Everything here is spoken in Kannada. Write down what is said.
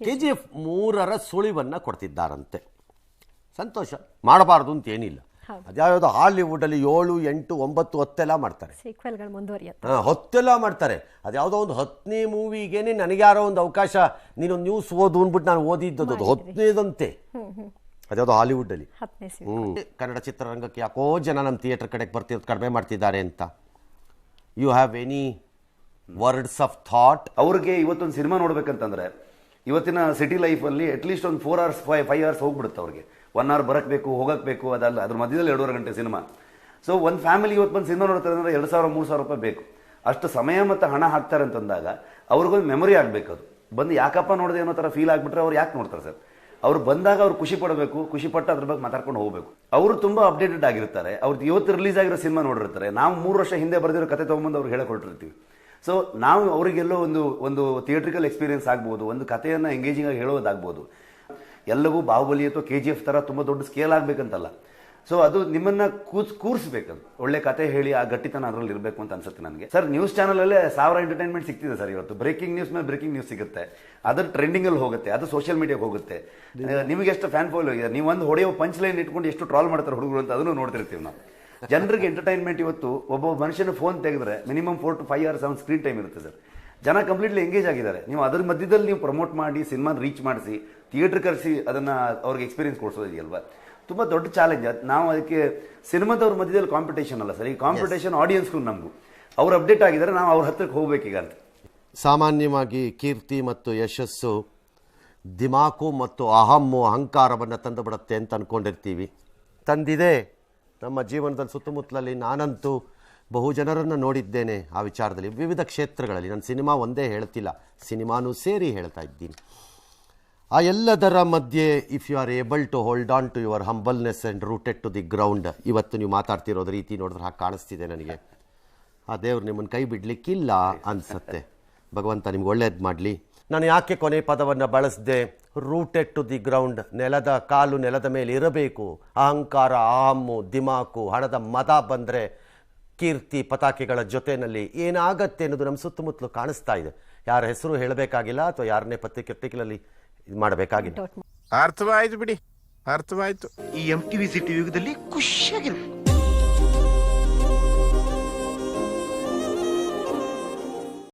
ಕೆ ಜಿ ಎಫ್ ಮೂರರ ಸುಳಿವನ್ನು ಕೊಡ್ತಿದ್ದಾರಂತೆ. ಸಂತೋಷ. ಮಾಡಬಾರ್ದು ಅಂತ ಏನಿಲ್ಲ. ಅದ್ಯಾವುದೋ ಹಾಲಿವುಡಲ್ಲಿ ಏಳು ಎಂಟು ಒಂಬತ್ತು ಹತ್ತೆಲ್ಲ ಮಾಡ್ತಾರೆ. ಹಾಂ ಹೊತ್ತೆಲ್ಲ ಮಾಡ್ತಾರೆ. ಅದ್ಯಾವುದೋ ಒಂದು ಹತ್ತನೇ ಮೂವಿಗೇನೆ ನನಗೆ ಯಾರೋ ಒಂದು ಅವಕಾಶ ನೀನು ನ್ಯೂಸ್ ಓದು ಅಂದ್ಬಿಟ್ಟು ನಾನು ಓದಿದ್ದದ್ದು ಅದು. ಹತ್ತನೇದಂತೆ. ಅದ್ಯಾವುದೋ ಸೀ ಹ್ಞೂ ಕನ್ನಡ ಚಿತ್ರರಂಗಕ್ಕೆ ಯಾಕೋ ಜನ ನಮ್ಮ ಥಿಯೇಟರ್ ಕಡೆಗೆ ಬರ್ತಿರೋದು ಕಡಿಮೆ ಮಾಡ್ತಿದ್ದಾರೆ ಅಂತ. You have any words of thought ಅವ್ರಿಗೆ ಇವತ್ತೊಂದು ಸಿನಿಮಾ ನೋಡ್ಬೇಕಂತಂದ್ರೆ ಇವತ್ತಿನ ಸಿಟಿ ಲೈಫಲ್ಲಿ ಅಟ್ಲೀಸ್ಟ್ ಒಂದು four hours five five hours ಹೋಗ್ಬಿಡುತ್ತೆ ಅವ್ರಿಗೆ. ಒನ್ ಅವರ್ ಬರಕ್ಕೆ ಬೇಕು ಹೋಗಕ್ಕೆ ಬೇಕು ಅದಲ್ಲ. ಅದ್ರ ಮಧ್ಯದಲ್ಲಿ ಎರಡೂವರೆ ಗಂಟೆ ಸಿನಿಮಾ ಸೊ ಒಂದು ಫ್ಯಾಮಿಲಿ ಇವತ್ತು ಬಂದು ಸಿನಿಮಾ ನೋಡ್ತಾರೆ ಅಂದರೆ ಎರಡು ಸಾವಿರ, ಮೂರು ಸಾವಿರ ರೂಪಾಯಿ ಬೇಕು. ಅಷ್ಟು ಸಮಯ ಮತ್ತು ಹಣ ಹಾಕ್ತಾರೆ ಅಂತಂದಾಗ ಅವ್ರಿಗೊಂದು ಮೆಮೊರಿ ಆಗಬೇಕು ಅದು. ಬಂದು ಯಾಕಪ್ಪ ನೋಡಿದೆ ಅನ್ನೋ ಥರ ಫೀಲ್ ಆಗಿಬಿಟ್ರೆ ಅವ್ರು ಯಾಕೆ ನೋಡ್ತಾರೆ ಸರ್? ಅವ್ರು ಬಂದಾಗ ಅವ್ರು ಖುಷಿ ಪಡಬೇಕು, ಖುಷಿ ಪಟ್ಟು ಅದ್ರ ಬಗ್ಗೆ ಮಾತಾಡ್ಕೊಂಡು ಹೋಗಬೇಕು. ಅವರು ತುಂಬ ಅಪ್ಡೇಟೆಡ್ ಆಗಿರ್ತಾರೆ. ಅವ್ರದ್ದು ಇವತ್ತು ರಿಲೀಸ್ ಆಗಿರೋ ಸಿನಿಮಾ ನೋಡಿರ್ತಾರೆ. ನಾವು ಮೂರು ವರ್ಷ ಹಿಂದೆ ಬರೆದಿರೋ ಕತೆ ತೊಗೊಂಬಂದು ಅವ್ರಿಗೆ ಹೇಳಿಕೊಟ್ಟಿರ್ತೀವಿ. ಸೊ ನಾವು ಅವರಿಗೆಲ್ಲೋ ಒಂದು ಒಂದು ಥಿಯೇಟ್ರಿಕಲ್ ಎಕ್ಸ್ಪೀರಿಯನ್ಸ್ ಆಗ್ಬೋದು ಒಂದು ಕಥೆಯನ್ನು ಎಂಗೇಜಿಂಗ್ ಆಗಿ ಹೇಳೋದಾಗ್ಬೋದು. ಎಲ್ಲವೂ ಬಾಹುಬಲಿ ಅಥವಾ ಕೆ ಜಿ ಎಫ್ ಥರ ತುಂಬ ದೊಡ್ಡ ಸ್ಕೇಲ್ ಆಗಬೇಕಂತಲ್ಲ. ಸೊ ಅದು ನಿಮ್ಮನ್ನ ಕೂಸ್ ಕೂರಿಸ್ಬೇಕದು. ಒಳ್ಳೆ ಕತೆ ಹೇಳಿ ಆ ಗಟ್ಟಿತನ ಅದರಲ್ಲಿ ಇರಬೇಕು ಅಂತ ಅನ್ಸುತ್ತೆ ನನಗೆ. ಸರ್ ನ್ಯೂಸ್ ಚಾನಲಲ್ಲೇ ಸಾವಿರ ಎಂಟರ್ಟೈನ್ಮೆಂಟ್ ಸಿಗ್ತಿದೆ ಸರ್ ಇವತ್ತು. ಬ್ರೇಕಿಂಗ್ ನ್ಯೂಸ್ ಮೇಲೆ ಬ್ರೇಕಿಂಗ್ ನ್ಯೂಸ್ ಸಿಗುತ್ತೆ. ಅದು ಟ್ರೆಂಡಿಂಗಲ್ಲಿ ಹೋಗುತ್ತೆ. ಅದು ಸೋಷಿಯಲ್ ಮೀಡಿಯಾಗೆ ಹೋಗುತ್ತೆ. ನಿಮಗೆ ಎಷ್ಟು ಫ್ಯಾನ್ ಫಾಲೋ ಇದೆ? ನೀವು ಒಂದು ಹೊಡೆಯೋ ಪಂಚ್ ಲೈನ್ ಇಟ್ಕೊಂಡು ಎಷ್ಟು ಟ್ರಾಲ್ ಮಾಡ್ತಾರೆ ಹುಡುಗರು ಅಂತ ಅದನ್ನು ನೋಡ್ತಿರ್ತೀವಿ ನಾವು. ಜನರಿಗೆ ಎಂಟರ್ಟೈನ್ಮೆಂಟ್ ಇವತ್ತು ಒಬ್ಬ ಮನುಷ್ಯನ ಫೋನ್ ತೆಗೆದ್ರೆ minimum four to five hours ಅವನ್ ಸ್ಕ್ರೀನ್ ಟೈಮ್ ಇರುತ್ತೆ ಸರ್. ಜನ ಕಂಪ್ಲೀಟ್ಲಿ ಎಂಗೇಜ್ ಆಗಿದ್ದಾರೆ. ನೀವು ಅದ್ರ ಮಧ್ಯದಲ್ಲಿ ನೀವು ಪ್ರಮೋಟ್ ಮಾಡಿ ಸಿನಿಮಾನ ರೀಚ್ ಮಾಡಿಸಿ ಥಿಯೇಟರ್ ಕರೆಸಿ ಅದನ್ನ ಅವ್ರಿಗೆ ಎಕ್ಸ್ಪೀರಿಯನ್ಸ್ ಕೊಡಿಸೋದಿದೆಯಲ್ವಾ ತುಂಬ ದೊಡ್ಡ ಚಾಲೆಂಜ್ ನಾವು ಅದಕ್ಕೆ ಸಿನಿಮಾದವ್ರ ಮಧ್ಯದಲ್ಲಿ ಕಾಂಪಿಟೇಷನ್ ಅಲ್ಲ ಸರ್. ಈ ಕಾಂಪಿಟೇಷನ್ ಆಡಿಯನ್ಸ್ಗೂ ನಮಗೂ. ಅವ್ರು ಅಪ್ಡೇಟ್ ಆಗಿದ್ದಾರೆ ನಾವು ಅವ್ರ ಹತ್ತಿರಕ್ಕೆ ಹೋಗ್ಬೇಕೀಗ ಅಂತ ಸಾಮಾನ್ಯವಾಗಿ ಕೀರ್ತಿ ಮತ್ತು ಯಶಸ್ಸು ದಿಮಾಕು ಮತ್ತು ಅಹಮ್ಮು ಅಹಂಕಾರವನ್ನು ತಂದುಬಿಡುತ್ತೆ ಅಂತ ಅಂದ್ಕೊಂಡಿರ್ತೀವಿ ತಂದಿದೆ. ನಮ್ಮ ಜೀವನದಲ್ಲಿ ಸುತ್ತಮುತ್ತಲಲ್ಲಿ ನಾನಂತೂ ಬಹು ಜನರನ್ನು ನೋಡಿದ್ದೇನೆ ಆ ವಿಚಾರದಲ್ಲಿ. ವಿವಿಧ ಕ್ಷೇತ್ರಗಳಲ್ಲಿ. ನಾನು ಸಿನಿಮಾ ಒಂದೇ ಹೇಳ್ತಿಲ್ಲ. ಸಿನಿಮಾನೂ ಸೇರಿ ಹೇಳ್ತಾ ಇದ್ದೀನಿ. ಆ ಎಲ್ಲದರ ಮಧ್ಯೆ if you are able to hold on to your humbleness and rooted to the ground ಇವತ್ತು ನೀವು ಮಾತಾಡ್ತಿರೋದು ರೀತಿ ನೋಡಿದ್ರೆ ಹಾಗೆ ಕಾಣಿಸ್ತಿದೆ ನನಗೆ. ಆ ದೇವ್ರು ನಿಮ್ಮನ್ನು ಕೈ ಬಿಡಲಿಕ್ಕಿಲ್ಲ ಅನಿಸುತ್ತೆ. ಭಗವಂತ ನಿಮ್ಗೆ ಒಳ್ಳೇದು ಮಾಡಲಿ. ನಾನು ಯಾಕೆ ಕೊನೆ ಪದವನ್ನು ಬಳಸದೆ? ರೂಟೆಡ್ ಟು ದಿ ಗ್ರೌಂಡ್ ನೆಲದ ಕಾಲು ನೆಲದ ಮೇಲೆ ಇರಬೇಕು. ಅಹಂಕಾರ ಆಮು ದಿಮಾಕು ಹಣದ ಮದ ಬಂದರೆ ಕೀರ್ತಿ ಪತಾಕೆಗಳ ಜೊತೆಯಲ್ಲಿ ಏನಾಗತ್ತೆ ಅನ್ನೋದು ನಮ್ಮ ಸುತ್ತಮುತ್ತಲು ಕಾಣಿಸ್ತಾ ಇದೆ. ಯಾರ ಹೆಸರು ಹೇಳಬೇಕಾಗಿಲ್ಲ ಅಥವಾ ಯಾರನ್ನೇ ಪತ್ರಿಕೆ ಪತ್ರಿಕೆಗಳಲ್ಲಿ ಇದು ಮಾಡಬೇಕಾಗಿಲ್ಲ. ಅರ್ಥವಾಯ್ತು ಬಿಡಿ. ಅರ್ಥವಾಯ್ತು. ಈ ಎಂ ಟಿ ವಿ ಸಿಟಿ ಯುಗದಲ್ಲಿ ಖುಷಿಯಾಗಿರ್ಬೇಕು